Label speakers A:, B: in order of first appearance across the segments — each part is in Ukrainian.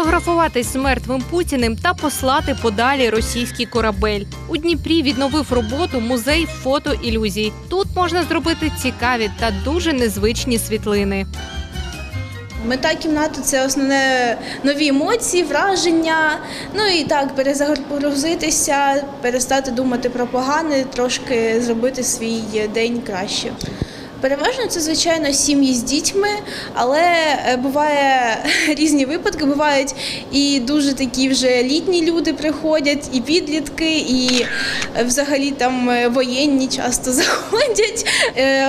A: сфотографуватись з мертвим Путіним та послати подалі російський корабель. У Дніпрі відновив роботу музей фотоілюзій. Тут можна зробити цікаві та дуже незвичні світлини.
B: Мета кімнати це основне нові емоції, враження. Ну і так, перезагрузитися, перестати думати про погане, трошки зробити свій день краще. Переважно це, звичайно, сім'ї з дітьми, але е, буває різні випадки. Бувають і дуже такі вже літні люди приходять, і підлітки, і е, взагалі там е, воєнні часто заходять.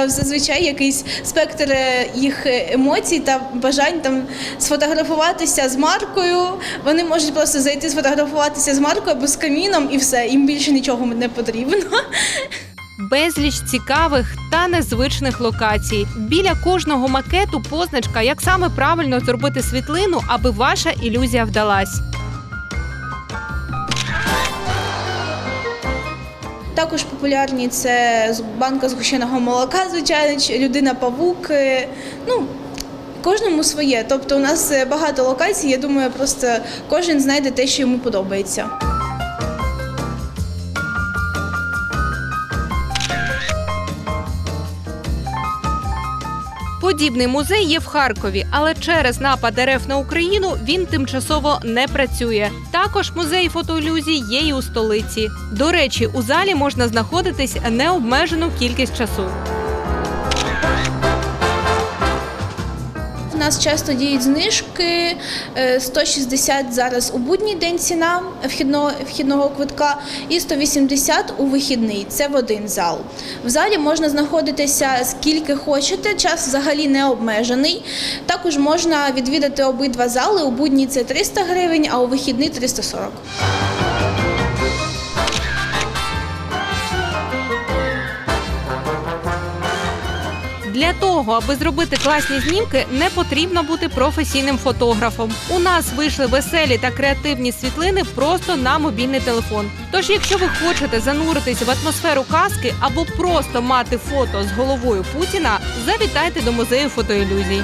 B: Зазвичай якийсь спектр їх емоцій та бажань там сфотографуватися з маркою. Вони можуть просто зайти сфотографуватися з маркою або з каміном, і все. Їм більше нічого не потрібно.
A: Безліч цікавих та незвичних локацій. Біля кожного макету позначка, як саме правильно зробити світлину, аби ваша ілюзія вдалась.
B: Також популярні це банка згущеного молока, звичайно, людина павук. Ну, кожному своє. Тобто у нас е, багато локацій. Я думаю, просто кожен знайде те, що йому подобається.
A: Подібний музей є в Харкові, але через напад РФ на Україну він тимчасово не працює. Також музей фотоілюзій є і у столиці. До речі, у залі можна знаходитись необмежену кількість часу.
B: Нас часто діють знижки е, 160 зараз у будній день ціна вхідного, вхідного квитка і 180 у вихідний. Це в один зал. В залі можна знаходитися скільки хочете, час взагалі не обмежений. Також можна відвідати обидва зали. У будній це 300 гривень, а у вихідний 340.
A: Для того, аби зробити класні знімки, не потрібно бути професійним фотографом. У нас вийшли веселі та креативні світлини просто на мобільний телефон. Тож, якщо ви хочете зануритись в атмосферу казки або просто мати фото з головою Путіна, завітайте до музею фотоілюзій.